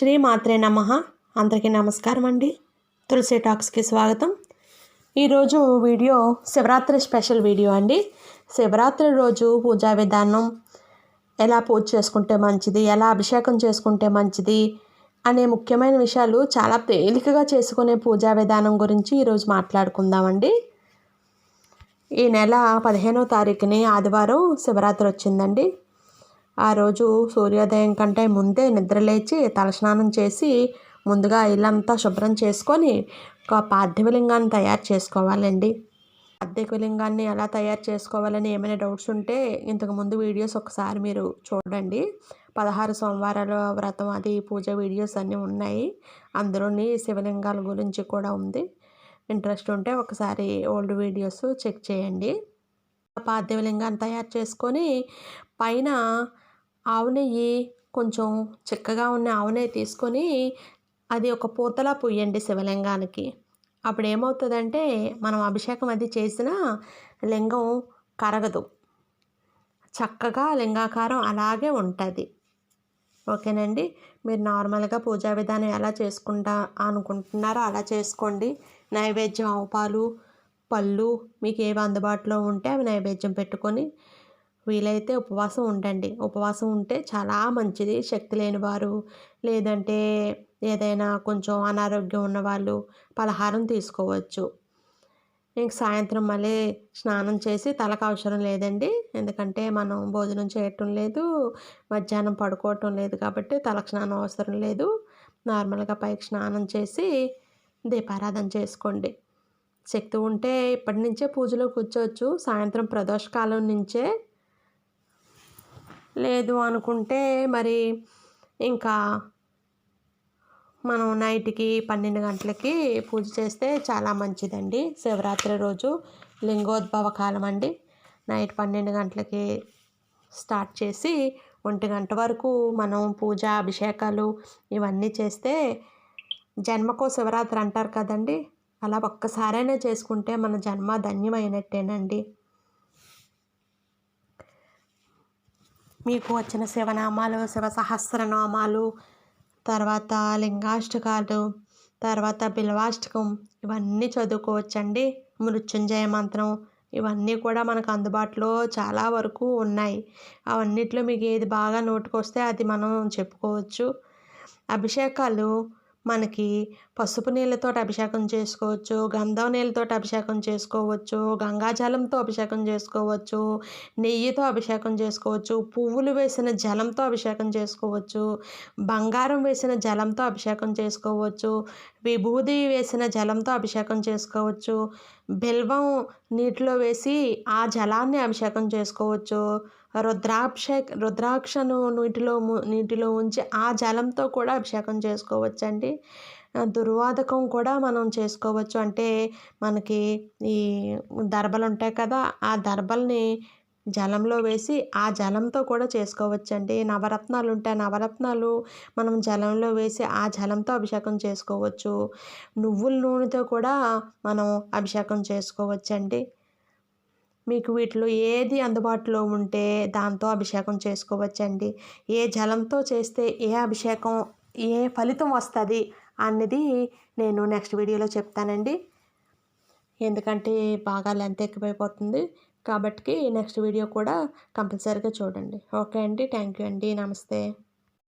శ్రీ మాత్రే నమ. అందరికీ నమస్కారం అండి. తులసి టాక్స్కి స్వాగతం. ఈరోజు వీడియో శివరాత్రి స్పెషల్ వీడియో అండి. శివరాత్రి రోజు పూజా విధానం ఎలా పూజ చేసుకుంటే మంచిది ఎలా అభిషేకం చేసుకుంటే మంచిది అనే ముఖ్యమైన విషయాలు చాలా తేలికగా చేసుకునే పూజా విధానం గురించి ఈరోజు మాట్లాడుకుందామండి. ఈ నెల పదిహేనో తారీఖుని ఆదివారం శివరాత్రి వచ్చిందండి. ఆ రోజు సూర్యోదయం కంటే ముందే నిద్రలేచి తలస్నానం చేసి ముందుగా ఇల్లంతా శుభ్రం చేసుకొని ఒక పార్థివలింగాన్ని తయారు చేసుకోవాలండి. పార్థివలింగాన్ని ఎలా తయారు చేసుకోవాలని ఏమైనా డౌట్స్ ఉంటే ఇంతకుముందు వీడియోస్ ఒకసారి మీరు చూడండి. పదహారు సోమవారాల వ్రతం అది పూజ వీడియోస్ అన్నీ ఉన్నాయి. అందులోని శివలింగాల గురించి కూడా ఉంది. ఇంట్రెస్ట్ ఉంటే ఒకసారి ఓల్డ్ వీడియోస్ చెక్ చేయండి. పార్థివలింగాన్ని తయారు చేసుకొని పైన ఆవు నెయ్యి కొంచెం చిక్కగా ఉన్న ఆవు నెయ్యి తీసుకొని అది ఒక పూతలా పొయ్యండి శివలింగానికి. అప్పుడు ఏమవుతుందంటే మనం అభిషేకం అది చేసిన లింగం కరగదు. చక్కగా లింగాకారం అలాగే ఉంటుంది. ఓకేనండి? మీరు నార్మల్గా పూజా విధానం ఎలా చేసుకుంటా అనుకుంటున్నారో అలా చేసుకోండి. నైవేద్యం ఆవు పాలు పళ్ళు మీకు ఏవి అందుబాటులో ఉంటే అవి నైవేద్యం పెట్టుకొని వీలైతే ఉపవాసం ఉండండి. ఉపవాసం ఉంటే చాలా మంచిది. శక్తి లేని వారు లేదంటే ఏదైనా కొంచెం అనారోగ్యం ఉన్నవాళ్ళు పలహారం తీసుకోవచ్చు. ఇంక సాయంత్రం మళ్ళీ స్నానం చేసి తలకు అవసరం లేదండి. ఎందుకంటే మనం భోజనం చేయటం లేదు మధ్యాహ్నం పడుకోవటం లేదు కాబట్టి తలకు స్నానం అవసరం లేదు. నార్మల్గా పైకి స్నానం చేసి దీపారాధన చేసుకోండి. శక్తి ఉంటే ఇప్పటి నుంచే పూజలో కూర్చోవచ్చు. సాయంత్రం ప్రదోషకాలం నుంచే లేదు అనుకుంటే మరి ఇంకా మనం నైట్కి పన్నెండు గంటలకి పూజ చేస్తే చాలా మంచిదండి. శివరాత్రి రోజు లింగోద్భవ కాలం అండి. నైట్ పన్నెండు గంటలకి స్టార్ట్ చేసి ఒంటి గంట వరకు మనం పూజ అభిషేకాలు ఇవన్నీ చేస్తే జన్మకో శివరాత్రి అంటారు కదండి. అలా ఒక్కసారైనా చేసుకుంటే మన జన్మ ధన్యమైనట్టేనండి. మీకు వచ్చిన శివనామాలు శివ సహస్రనామాలు తర్వాత లింగాష్టకాలు తర్వాత బిల్వాష్టకం ఇవన్నీ చదువుకోవచ్చండి. మృత్యుంజయ మంత్రం ఇవన్నీ కూడా మనకు అందుబాటులో చాలా వరకు ఉన్నాయి. అవన్నిట్లో మీకు ఏది బాగా నోటుకొస్తే అది మనం చెప్పుకోవచ్చు. అభిషేకాలు మనకి పసుపు నీళ్ళతో అభిషేకం చేసుకోవచ్చు గంధం నీళ్ళతో అభిషేకం చేసుకోవచ్చు గంగాజలంతో అభిషేకం చేసుకోవచ్చు నెయ్యితో అభిషేకం చేసుకోవచ్చు పువ్వులు వేసిన జలంతో అభిషేకం చేసుకోవచ్చు బంగారం వేసిన జలంతో అభిషేకం చేసుకోవచ్చు విభూది వేసిన జలంతో అభిషేకం చేసుకోవచ్చు బెల్వం నీటిలో వేసి ఆ జలాన్ని అభిషేకం చేసుకోవచ్చు. రుద్రాభిషేక్ రుద్రాక్షను నీటిలో నీటిలో ఉంచి ఆ జలంతో కూడా అభిషేకం చేసుకోవచ్చండి. దుర్వాదకం కూడా మనం చేసుకోవచ్చు. అంటే మనకి ఈ దర్బలు ఉంటాయి కదా ఆ దర్బల్ని జలంలో వేసి ఆ జలంతో కూడా చేసుకోవచ్చండి. నవరత్నాలు ఉంటాయి నవరత్నాలు మనం జలంలో వేసి ఆ జలంతో అభిషేకం చేసుకోవచ్చు. నువ్వుల నూనెతో కూడా మనం అభిషేకం చేసుకోవచ్చండి. మీకు వీటిలో ఏది అందుబాటులో ఉంటే దాంతో అభిషేకం చేసుకోవచ్చండి. ఏ జలంతో చేస్తే ఏ అభిషేకం ఏ ఫలితం వస్తుంది అన్నది నేను నెక్స్ట్ వీడియోలో చెప్తానండి. ఎందుకంటే బాగా లెంత్ ఎక్కువైపోతుంది. కాబట్టి నెక్స్ట్ వీడియో కూడా కంపల్సరీగా చూడండి. ఓకే అండి. థ్యాంక్ యూ అండి. నమస్తే.